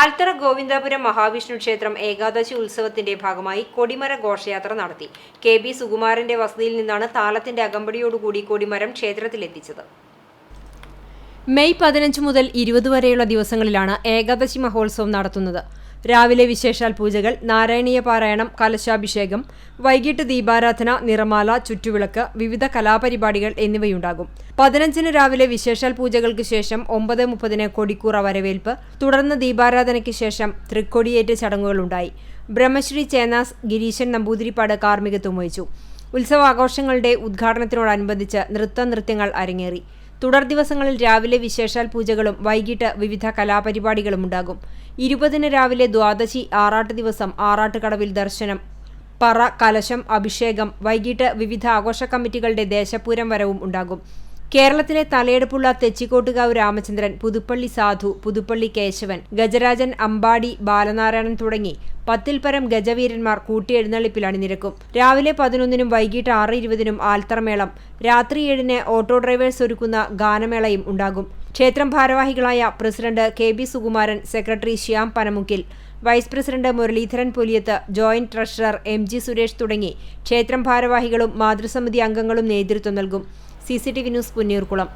ആൽത്തറ ഗോവിന്ദാപുരം മഹാവിഷ്ണു ക്ഷേത്രം ഏകാദശി ഉത്സവത്തിന്റെ ഭാഗമായി കൊടിമര ഘോഷയാത്ര നടത്തി. കെ ബി സുകുമാരന്റെ വസതിയിൽ നിന്നാണ് താളത്തിന്റെ അകമ്പടിയോടുകൂടി കൊടിമരം ക്ഷേത്രത്തിലെത്തിച്ചത്. മെയ് പതിനഞ്ച് മുതൽ ഇരുപത് വരെയുള്ള ദിവസങ്ങളിലാണ് ഏകാദശി മഹോത്സവം നടത്തുന്നത്. രാവിലെ വിശേഷാൽ പൂജകൾ നാരായണീയ പാരായണം കലശാഭിഷേകം വൈകിട്ട് ദീപാരാധന നിറമാല ചുറ്റുവിളക്ക് വിവിധ കലാപരിപാടികൾ എന്നിവയുണ്ടാകും. പതിനഞ്ചിന് രാവിലെ വിശേഷാൽ പൂജകൾക്ക് ശേഷം ഒമ്പത് മുപ്പതിന് കൊടിക്കൂറ വരവേൽപ്പ് തുടർന്ന് ദീപാരാധനയ്ക്ക് ശേഷം തൃക്കൊടിയേറ്റ് ചടങ്ങുകളുണ്ടായി. ബ്രഹ്മശ്രീ ചേനാസ് ഗിരീശൻ നമ്പൂതിരിപ്പാട് കാർമ്മികത്വം വഹിച്ചു. ഉത്സവാഘോഷങ്ങളുടെ ഉദ്ഘാടനത്തിനോടനുബന്ധിച്ച് നൃത്ത നൃത്യങ്ങൾ അരങ്ങേറി. തുടർ ദിവസങ്ങളിൽ രാവിലെ വിശേഷാൽ പൂജകളും വൈകിട്ട് വിവിധ കലാപരിപാടികളും ഉണ്ടാകും. ഇരുപതിന് രാവിലെ ദ്വാദശി ആറാട്ട് ദിവസം ആറാട്ടുകടവിൽ ദർശനം പറ കലശം അഭിഷേകം വൈകിട്ട് വിവിധ ആഘോഷ കമ്മിറ്റികളുടെ ദേശപൂരം വരവും ഉണ്ടാകും. കേരളത്തിലെ തലയെടുപ്പുള്ള തെച്ചിക്കോട്ടുകാവ് രാമചന്ദ്രൻ പുതുപ്പള്ളി സാധു പുതുപ്പള്ളി കേശവൻ ഗജരാജൻ അമ്പാടി ബാലനാരായണൻ തുടങ്ങി പത്തിൽ പരം ഗജവീരന്മാർ കൂട്ടിയെഴുന്നള്ളിപ്പിൽ അണിനിരക്കും രാവിലെ പതിനൊന്നിനും വൈകിട്ട് ആറ് ഇരുപതിനും ആൽത്തറമേളം. രാത്രി ഏഴിന് ഓട്ടോ ഡ്രൈവേഴ്സ് ഒരുക്കുന്ന ഗാനമേളയും ഉണ്ടാകും. ക്ഷേത്രം ഭാരവാഹികളായ president K B Sukumaran secretary Shyam പനമുക്കിൽ. Vice president Muraleedharan Puliyath joint treasurer M G Suresh തുടങ്ങി. ക്ഷേത്രം ഭാരവാഹികളും മാതൃസമിതി അംഗങ്ങളും നേതൃത്വം നൽകും. C C T V news Punneerkulam